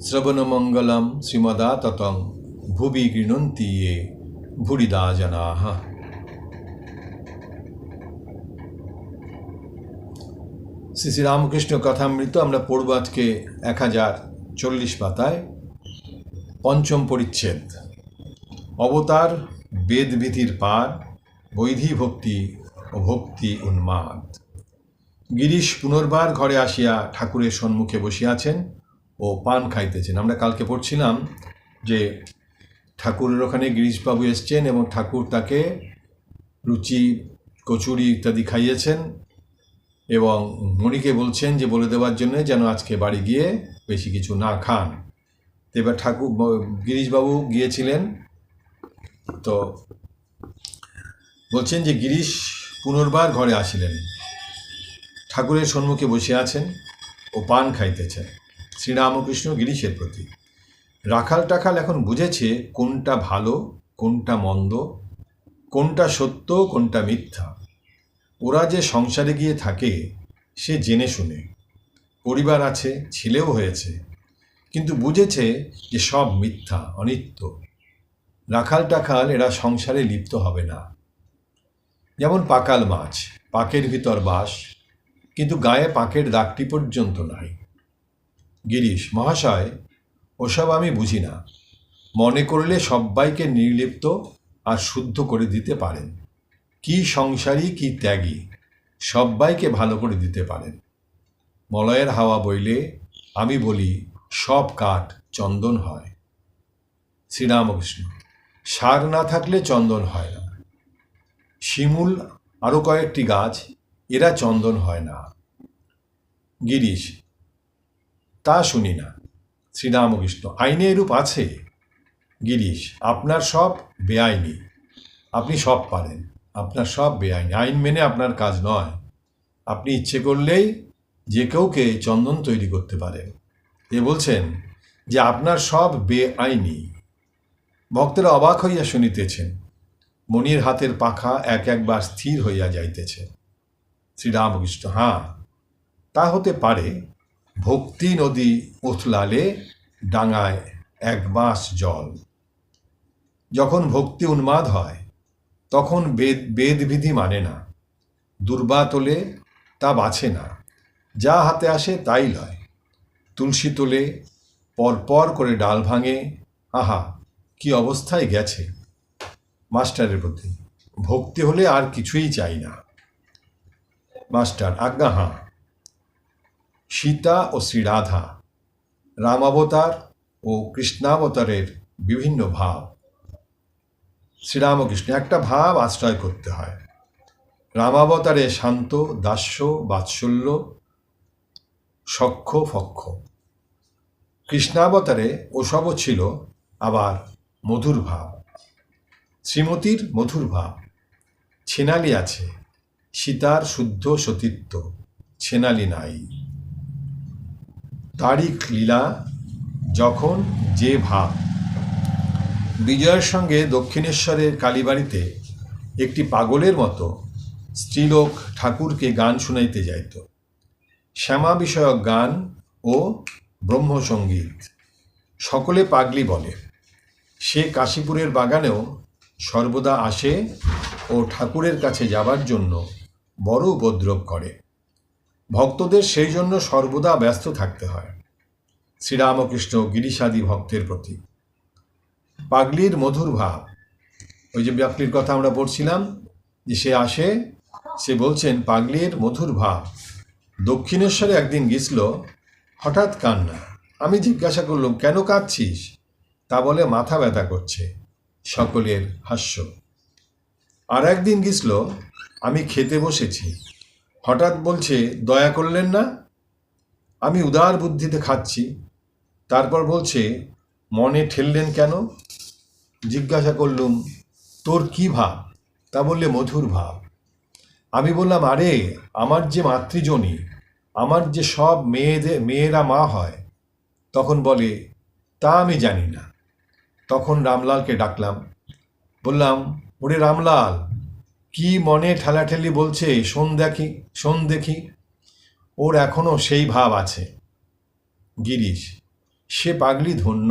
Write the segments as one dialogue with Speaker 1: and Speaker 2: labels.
Speaker 1: শ্রবণমঙ্গলম শ্রীমদাততং ভুবি গৃণন্তি এ ভুরিদা জনাহ। শ্রী শ্রী রামকৃষ্ণ কথামৃত আমরা পড়ব আজকে এক হাজার চল্লিশ পাতায়। পঞ্চম পরিচ্ছেদ। অবতার বেদবিধির পার, বৈধি ভক্তি ও ভক্তি উন্মাদ। গিরিশ পুনর্বার ঘরে আসিয়া ঠাকুরের সম্মুখে বসিয়াছেন। ও পান খাইতেছেন। আমরা কালকে পড়ছিলাম যে ঠাকুরের ওখানে গিরিশবাবু এসছেন এবং ঠাকুর তাকে রুচি কচুরি ইত্যাদি খাইয়েছেন এবং মণিকে বলছেন যে বলে দেওয়ার জন্য যেন আজকে বাড়ি গিয়ে বেশি কিছু না খান। এবার ঠাকুর গিরিশবাবু গিয়েছিলেন। তো বলছেন যে গিরিশ পুনর্বার ঘরে আসিলেন। ঠাকুরের সম্মুখে বসে আছেন ও পান খাইতেছেন। শ্রীরামকৃষ্ণ গিরিশের প্রতি। রাখাল টাখাল এখন বুঝেছে কোনটা ভালো, কোনটা মন্দ, কোনটা সত্য, কোনটা মিথ্যা। ওরা যে সংসারে গিয়ে থাকে, সে জেনে শুনে। পরিবার আছে, ছেলেও হয়েছে, কিন্তু বুঝেছে যে সব মিথ্যা, অনিত্য। রাখাল টাখাল এরা সংসারে লিপ্ত হবে না। যেমন পাকাল মাছ, পাকের ভিতর বাস, কিন্তু গায়ে পাকের দাগটি পর্যন্ত নাই। গিরিশ মহাশয়, ওসব আমি বুঝি না। মনে করলে সব্বাইকে নির্লিপ্ত আর শুদ্ধ করে দিতে পারেন। কি সংসারী, কি ত্যাগী, সব্বাইকে ভালো করে দিতে পারেন। মলয়ের হাওয়া বইলে আমি বলি, সব কাঠ চন্দন হয়। শ্রীরামকৃষ্ণ, সার না থাকলে চন্দন হয় না। শিমুল আরও কয়েকটি গাছ, এরা চন্দন হয় না। গিরিশ তা শুনি না। শ্রীরামকৃষ্ণ, আইনে এরূপ আছে? গিরিশ, আপনার সব বেআইনি। আপনি সব পারেন। আপনার সব বেআইনি। আইন মেনে আপনার কাজ নয়। আপনি ইচ্ছে করলেই যে কেউকে চন্দন তৈরি করতে পারেন। এ বলছেন যে, আপনার সব বেআইনি। ভক্তেরা অবাক হইয়া শুনিতেছেন। মনির হাতের পাখা এক একবার স্থির হইয়া যাইতেছে। শ্রীরামকৃষ্ণ হাঁ তা হতে পারে। ভক্তি নদী উথলালে ডাঙায় এক বাঁশ জল। যখন ভক্তি উন্মাদ হয়, তখন বেদ, বেদবিধি মানে না। দুর্বা তোলে তা বাছে না। যা হাতে আসে তাই লয়। তুলসী তোলে পরপর করে ডাল ভাঙে। আহা, কি অবস্থায় গেছে। মাস্টারের প্রতি, ভক্তি হলে আর কিছুই চাই না। মাস্টার, আজ্ঞা হাঁ। সীতা ও শ্রীরাধা রামাবতার ও কৃষ্ণাবতারের বিভিন্ন ভাব। শ্রীরামকৃষ্ণ একটা ভাব আশ্রয় করতে হয়। রামাবতারে শান্ত, দাস্য, বাৎসল্য, সক্ষ, ফক্ষ। কৃষ্ণাবতারে ওসবও ছিল আবার মধুর ভাব। শ্রীমতীর মধুর ভাব। ছেনালি আছে। সীতার শুদ্ধ সতীত্ব। ছেনালি নাই। তারিখ লীলা যখন যে ভাব। বিজয়ের সঙ্গে দক্ষিণেশ্বরের কালীবাড়িতে একটি পাগলের মতো স্ত্রীলোক ঠাকুরকে গান শুনাইতে যাইত। শ্যামা বিষয়ক গান ও ব্রহ্মসঙ্গীত সকলে পাগলি বলে। সে কাশীপুরের বাগানেও সর্বদা আসে ও ঠাকুরের কাছে যাবার জন্য বড় উপদ্রব করে। ভক্তদের সেই জন্য সর্বদা ব্যস্ত থাকতে হয়। শ্রীরামকৃষ্ণ গিরিশাদি ভক্তের প্রতি। পাগলির মধুর ভাব। ওই যে ব্যাপলির কথা আমরা পড়ছিলাম, যে সে আসে, সে বলছেন, পাগলির মধুর ভাব। দক্ষিণেশ্বরে একদিন গিয়েছিল, হঠাৎ কান্না। আমি জিজ্ঞাসা করলাম, কেন কাঁদছিস? তা বলে, মাথা ব্যথা করছে। সকলের হাস্য। আর একদিন গিয়েছিল, আমি খেতে বসেছি। হঠাৎ বলছে, দয়া করলেন না? আমি উদার বুদ্ধিতে খাচ্ছি। তারপর বলছে, মনে ঠেললেন কেন? জিজ্ঞাসা করলুম, তোর কি ভাব? তা বললে, মধুর ভাব। আমি বললাম, আরে, আমার যে মাতৃজনী, আমার যে সব মেয়েদের মেয়েরা মা হয়। তখন বলে, তা আমি জানি না। তখন রামলালকে ডাকলাম, বললাম, ওরে রামলাল কি মনে ঠেলাঠেলি বলছে শোন দেখি শোন দেখি। ওর এখনও সেই ভাব আছে। গিরিশ, সে পাগলি ধন্য।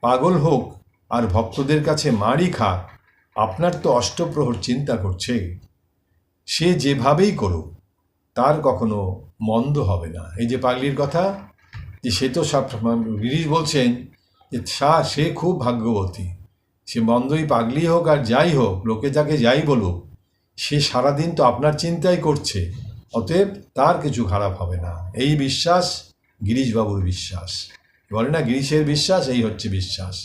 Speaker 1: পাগল হোক আর ভক্তদের কাছে মারি খাক আপনার তো অষ্টপ্রহর চিন্তা করছে। সে যেভাবেই করুক, তার কখনো মন্দ হবে না। এই যে পাগলির কথা, যে সে তো সব, গিরিশ বলছেন যে সা সে খুব ভাগ্যবতী। সে মন্দই পাগলি হোক আর যাই হোক, লোকে যাকে যাই বলুক, সে সারাদিন তো আপনার চিন্তাই করছে, অতএব তার কিছু খারাপ হবে না। এই বিশ্বাস গিরিশবাবুর বিশ্বাস। বলে না, গিরিশের বিশ্বাস, এই হচ্ছে বিশ্বাস।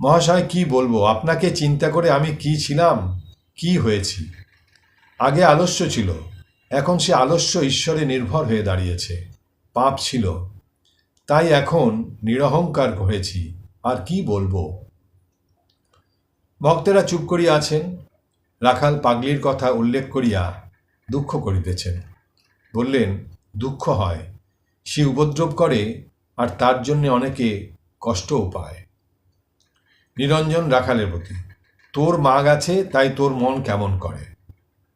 Speaker 1: মহাশয়, কি বলব? আপনাকে চিন্তা করে আমি কি ছিলাম? কি হয়েছি? আগে আলস্য ছিল, এখন সে আলস্য ঈশ্বরে নির্ভর হয়ে দাঁড়িয়েছে, পাপ ছিল। তাই এখন নিরহংকার হয়েছি। আর কি বলব? ভক্তেরা চুপ করিয়া আছেন। রাখাল পাগলির কথা উল্লেখ করিয়া দুঃখ করিতেছেন। বললেন, দুঃখ হয়। সে উপদ্রব করে আর তার জন্য অনেকে কষ্টও পায়। নিরঞ্জন রাখালের প্রতি, তোর মাগ আছে, তাই তোর মন কেমন করে?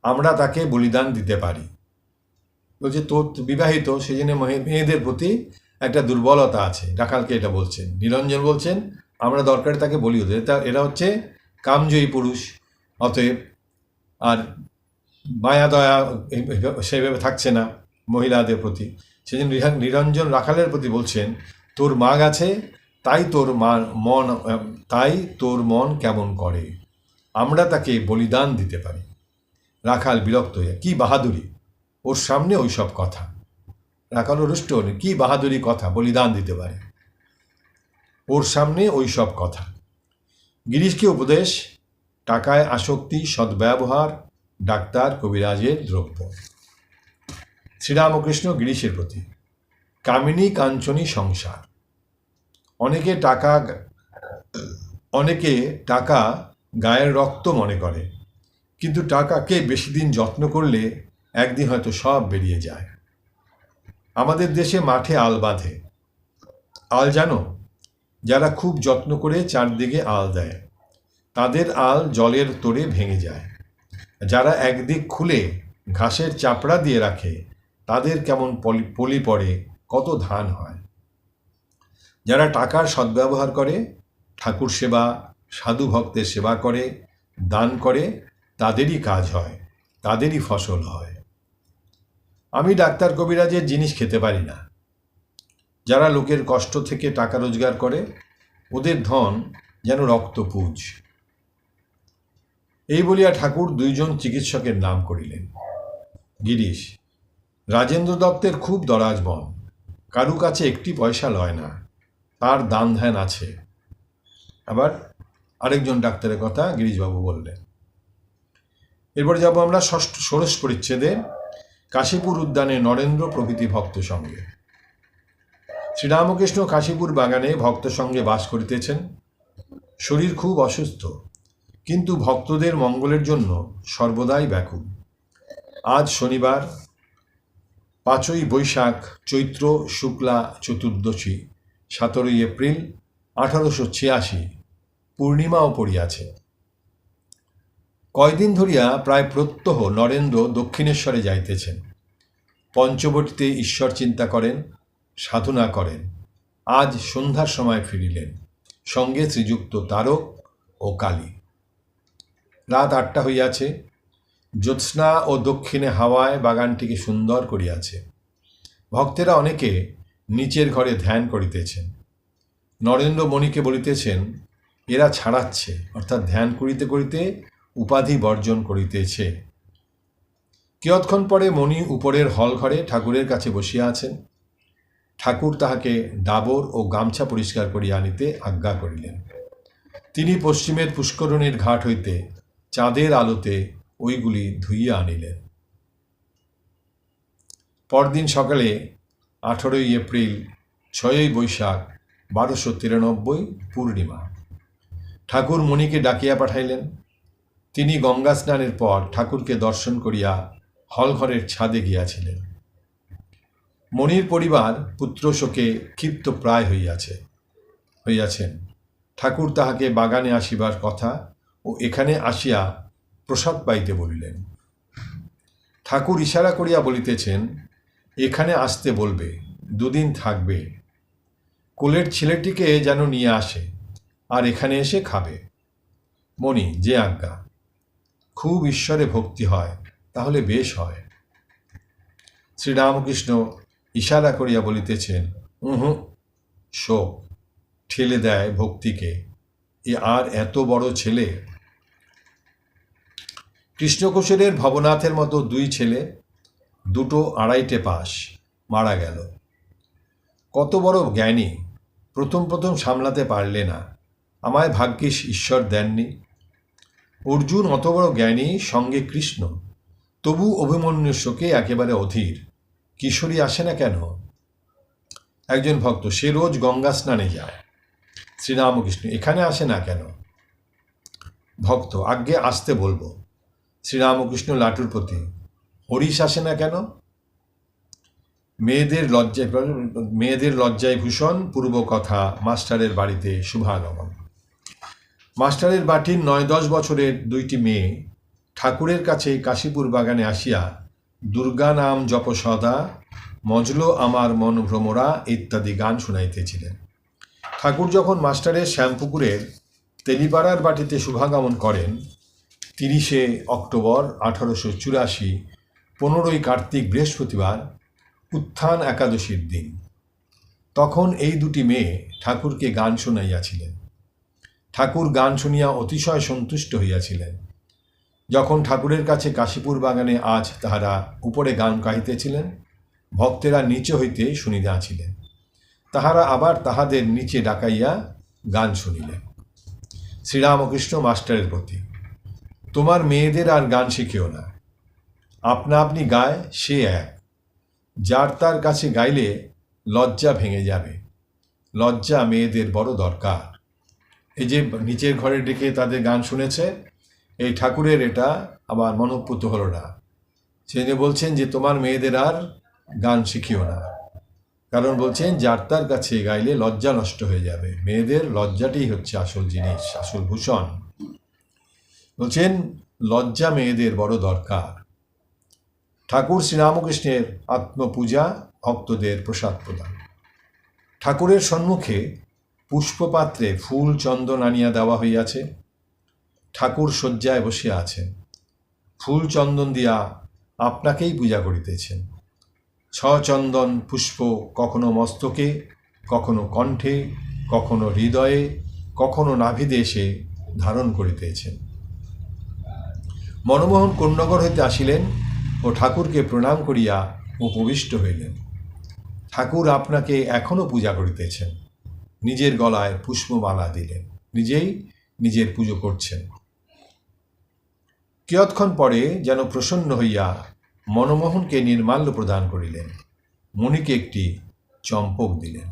Speaker 1: আমরা তাকে বলিদান দিতে পারি। বলছে, তোর বিবাহিত সেই জন্য মেয়েদের প্রতি একটা দুর্বলতা আছে। রাখালকে এটা বলছেন। নিরঞ্জন বলছেন, আমরা দরকারে তাকে বলি। তা এরা হচ্ছে কামজয়ী পুরুষ। অতএব আর মায়া, দয়া সেইভাবে থাকছে না মহিলাদের প্রতি। সেজন্য নিরা- নিরঞ্জন রাখালের প্রতি বলছেন, তোর মা আছে, তাই তোর মা, মন, তাই তোর মন কেমন করে। আমরা তাকে বলিদান দিতে পারি। রাখাল বিরক্ত হয়ে, কি বাহাদুরি। ওর সামনে ওই সব কথা। রাখাল রুষ্ট কি বাহাদুরি কথা, বলিদান দিতে পারে? ওর সামনে ওই সব কথা। গিরিশকে উপদেশ? টাকায় আসক্তি, সদ্ব্যবহার, ডাক্তার কবিরাজের দ্রব্য। শ্রীরামকৃষ্ণ গিরিশের প্রতি। কামিনী কাঞ্চনী সংসার। অনেকে টাকা অনেকে টাকা গায়ের রক্ত মনে করে। কিন্তু টাকাকে বেশি দিন যত্ন করলে একদিন হয়তো সব বেরিয়ে যায়। আমাদের দেশে মাঠে আল বাঁধে। আল জানো? যারা খুব যত্ন করে চারদিকে আল দেয়, তাদের আল জলের তোড়ে ভেঙে যায়। যারা একদিক খুলে ঘাসের চাপড়া দিয়ে রাখে, তাদের কেমন পলি পড়ে, কত ধান হয়। যারা টাকার সদ্ব্যবহার করে, ঠাকুর সেবা, সাধু ভক্তের সেবা করে, দান করে, তাদেরই কাজ হয়, তাদেরই ফসল হয়। আমি ডাক্তার কবিরাজের জিনিস খেতে পারি না। যারা লোকের কষ্ট থেকে টাকা রোজগার করে, ওদের ধন যেন রক্তপুজ। এই বলিয়া ঠাকুর দুইজন চিকিৎসকের নাম করিলেন। গিরিশ, রাজেন্দ্র দত্তের খুব দরাজ বন। কারু কাছে একটি পয়সা লয় না, তার দান ধ্যান আছে। আবার আরেকজন ডাক্তারের কথা গিরিশবাবু বললেন। এরপর যাব আমরা ষষ্ঠ ষোড়শ পরিচ্ছেদে। কাশীপুর উদ্যানে নরেন্দ্র প্রভৃতি ভক্ত সঙ্গে। শ্রীরামকৃষ্ণ কাশীপুর বাগানে ভক্ত সঙ্গে বাস করিতেছেন। শরীর খুব অসুস্থ, কিন্তু ভক্তদের মঙ্গলের জন্য সর্বদাই ব্যাকুল। আজ শনিবার, পাঁচই বৈশাখ, চৈত্র, শুক্লা, চতুর্দশী, সতেরোই এপ্রিল, আঠারোশো ছিয়াশি, পূর্ণিমাও পড়িয়াছে। কয়দিন ধরিয়া প্রায় প্রত্যহ নরেন্দ্র দক্ষিণেশ্বরে যাইতেছেন। পঞ্চবটিতে ঈশ্বর চিন্তা করেন, সাধনা করেন। আজ সন্ধ্যার সময় ফিরিলেন। সঙ্গে শ্রীযুক্ত তারক ও কালী। রাত আটটা হইয়াছে। জ্যোৎস্না ও দক্ষিণে হাওয়ায় বাগানটিকে সুন্দর করিয়াছে। ভক্তেরা অনেকে নিচের ঘরে ধ্যান করিতেছেন। নরেন্দ্র মণিকে বলিতেছেন, এরা ছাড়াচ্ছে, অর্থাৎ ধ্যান করিতে করিতে উপাধি বর্জন করিতেছে। কিয়ৎক্ষণ পরে মণি উপরের হল ঘরে ঠাকুরের কাছে বসিয়া আছেন। ঠাকুর তাহাকে ডাবর ও গামছা পরিষ্কার করিয়া আনিতে আজ্ঞা করিলেন। তিনি পশ্চিমের পুষ্করণীর ঘাট হইতে চাঁদের আলোতে ওইগুলি ধুইয়া আনিলেন। পরদিন সকালে আঠেরোই এপ্রিল, ছয়ই বৈশাখ, বারোশো তিরানব্বই পূর্ণিমা। ঠাকুর মণিকে ডাকিয়া পাঠাইলেন। তিনি গঙ্গা স্নানের পর ঠাকুরকে দর্শন করিয়া হলঘরের ছাদে গিয়াছিলেন। মণির পরিবার পুত্র শোকে ক্ষিপ্ত প্রায় হইয়াছে, হইয়াছেন। ঠাকুর তাহাকে বাগানে আসিবার কথা ও এখানে আসিয়া প্রসাদ পাইতে বলিলেন। ঠাকুর ইশারা করিয়া বলিতেছেন, এখানে আসতে বলবে, দুদিন থাকবে। কোলের ছেলেটিকে যেন নিয়ে আসে, আর এখানে এসে খাবে। মণি, যে আজ্ঞা। খুব ঈশ্বরে ভক্তি হয়, তাহলে বেশ হয়। শ্রীরামকৃষ্ণ ইশারা করিয়া বলিতেছেন, উহু শোক ঠেলে দেয় ভক্তিকে। এ আর এত বড় ছেলে? কৃষ্ণকোষের ভবনাথের মতো দুই ছেলে, দুটো আড়াইটে পাস মারা গেল। কত বড় জ্ঞানী, প্রথম প্রথম সামলাতে পারলে না। আমায় ভাগ্যিস ঈশ্বর দেননি। অর্জুন অত বড় জ্ঞানী, সঙ্গে কৃষ্ণ। তবু অভিমন্যুর শোকে একেবারে অধীর। কিশোরী আসে না কেন? একজন ভক্ত, সে রোজ গঙ্গা স্নানে যায়। শ্রীরামকৃষ্ণ, এখানে আসে না কেন? ভক্ত, আজ্ঞে আসতে বলব। শ্রীরামকৃষ্ণ লাটুর প্রতি, হরিশ আসে না কেন? মেয়েদের লজ্জায় মেয়েদের লজ্জায় ভূষণ পূর্ব কথা মাস্টারের বাড়িতে শুভাগমন। মাস্টারের বাটির নয় দশ বছরের দুইটি মেয়ে। ঠাকুরের কাছে কাশীপুর বাগানে আসিয়া, দুর্গা নাম জপ সদা, মজলো আমার মন ভ্রমরা ইত্যাদি গান শুনাইতেছিলেন। ঠাকুর যখন মাস্টারের শ্যামপুকুরের তেলিপাড়ার বাটিতে শুভাগমন করেন, তিরিশে অক্টোবর আঠারোশো চুরাশি, পনেরোই কার্তিক বৃহস্পতিবার, উত্থান একাদশীর দিন। তখন এই দুটি মেয়ে ঠাকুরকে গান শুনাইয়াছিলেন। ঠাকুর গান শুনিয়া অতিশয় সন্তুষ্ট হইয়াছিলেন। যখন ঠাকুরের কাছে কাশীপুর বাগানে আজ তাহারা উপরে গান গাইতেছিলেন ভক্তেরা নিচে হইতে শুনিয়াছিলেন তাহারা আবার তাহাদের নিচে ডাকাইয়া গান শুনিলেন। শ্রীরামকৃষ্ণ মাস্টারের প্রতি, তোমার মেয়েদের আর গান শিখেও না। আপনা আপনি গায়, সে এক। যার তার কাছে গাইলে লজ্জা ভেঙে যাবে। লজ্জা মেয়েদের বড় দরকার। এই যে নিচের ঘরে ডেকে তাদের গান শুনেছে, এই ঠাকুরের এটা আবার মনোপুত হলো না। তিনি বলছেন যে, তোমার মেয়েদের আর গান শিখিও না। কারণ বলছেন, যার তার কাছে গাইলে লজ্জা নষ্ট হয়ে যাবে। মেয়েদের লজ্জাটাই হচ্ছে আসল জিনিস, আসল ভূষণ। বলছেন, লজ্জা মেয়েদের বড় দরকার। ঠাকুর শ্রীরামকৃষ্ণের আত্মপূজা, ভক্তদের প্রসাদ প্রদান। ঠাকুরের সম্মুখে পুষ্পপাত্রে ফুল চন্দন আনিয়া দেওয়া হইয়াছে, ঠাকুর শয্যায় বসিয়া আছেন। ফুল চন্দন দিয়া আপনাকেই পূজা করিতেছেন। ছচন্দন পুষ্প কখনো মস্তকে, কখনো কণ্ঠে, কখনো হৃদয়ে, কখনো নাভিদেশে ধারণ করিতেছেন। মনমোহন কন্যগর হইতে আসিলেন ও ঠাকুরকে প্রণাম করিয়া উপবিষ্ট হইলেন। ঠাকুর আপনাকে এখনও পূজা করিতেছেন। নিজের গলায় পুষ্পমালা দিলেন। নিজেই নিজের পুজো করছেন। কিয়ৎক্ষণ পরে যেন প্রসন্ন হইয়া মনমোহনকে নির্মাল্য প্রদান করিলেন। মণিকে একটি চম্পক দিলেন।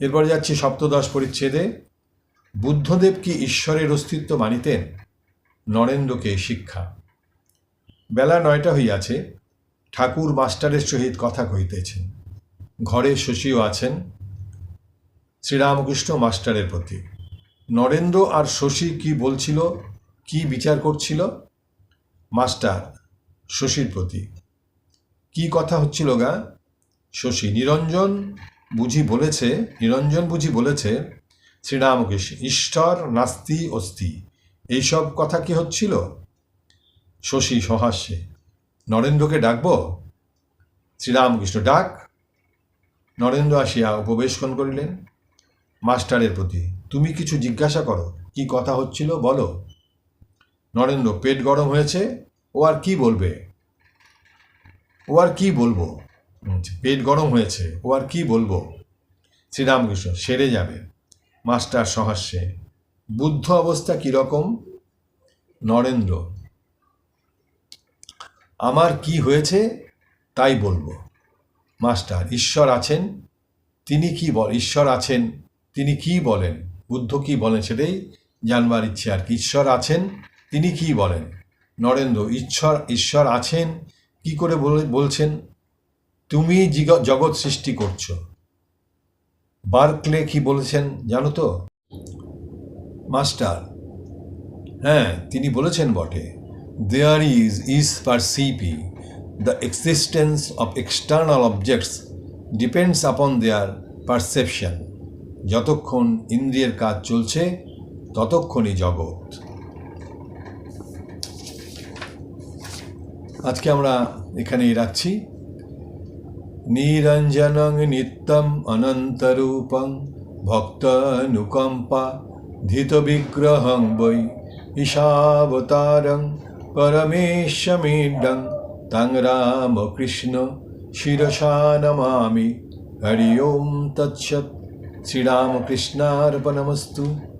Speaker 1: এরপর যাচ্ছে সপ্তদশ পরিচ্ছেদে। বুদ্ধদেব কি ঈশ্বরের অস্তিত্ব মানিতেন? নরেন্দ্রকে শিক্ষা। বেলা নয়টা হইয়াছে। ঠাকুর মাস্টারের সহিত কথা কহিতেছেন। ঘরে শশীও আছেন। শ্রীরামকৃষ্ণ মাস্টারের প্রতি। নরেন্দ্র আর শশী কি বলছিল? কি বিচার করছিল? মাস্টার, শশীর প্রতি। কি কথা হচ্ছিল গা? শশী, নিরঞ্জন বুঝি বলেছে, নিরঞ্জন বুঝি বলেছে, শ্রীরামকৃষ্ণ, ঈশ্বর, নাস্তি অস্তি এইসব কথা কি হচ্ছিল? শশী সহাস্যে, নরেন্দ্রকে ডাকব? শ্রীরামকৃষ্ণ, ডাক। নরেন্দ্র আসিয়া উপবেশন করিলেন। মাস্টারের প্রতি। তুমি কিছু জিজ্ঞাসা করো, কি কথা হচ্ছিল বলো। নরেন্দ্র, পেট গরম হয়েছে? ও আর কি বলবে? ও আর কি বলব? পেট গরম হয়েছে, ও আর কি বলব? শ্রীরামকৃষ্ণ, সেরে যাবে। মাস্টার সহাস্যে বুদ্ধ অবস্থা কীরকম নরেন্দ্র, আমার কি হয়েছে? তাই বলব। মাস্টার, ঈশ্বর আছেন? তিনি কি বল, ঈশ্বর আছেন? তিনি কি বলেন? বুদ্ধ কি বলেন সেটাই জানবার ইচ্ছে আর কি। ঈশ্বর আছেন, তিনি কি বলেন? নরেন্দ্র, ঈশ্বর ঈশ্বর আছেন, কি করে বলে- বলছেন? তুমি জগৎ সৃষ্টি করছ। বার্কলে কি বলেছেন জানো তো? মাস্টার হ্যাঁ তিনি বলেছেন বটে there is is পারসিপি the existence of external objects depends upon their perception যতক্ষণ ইন্দ্রিয়ের কাজ চলছে, ততক্ষণই জগৎ। আজকে আমরা এখানেই রাখছি। নিরঞ্জনং নিত্যম অনন্তরূপং ভক্তানুকম্পা ধিতবিগ্রহং বৈ ঈশাবতারং পরমেশ্বমেডং তং রামকৃষ্ণ শিরসা নমামি। হরি ওম তৎসৎ। শ্রীরামকৃষ্ণার্পণমস্তু।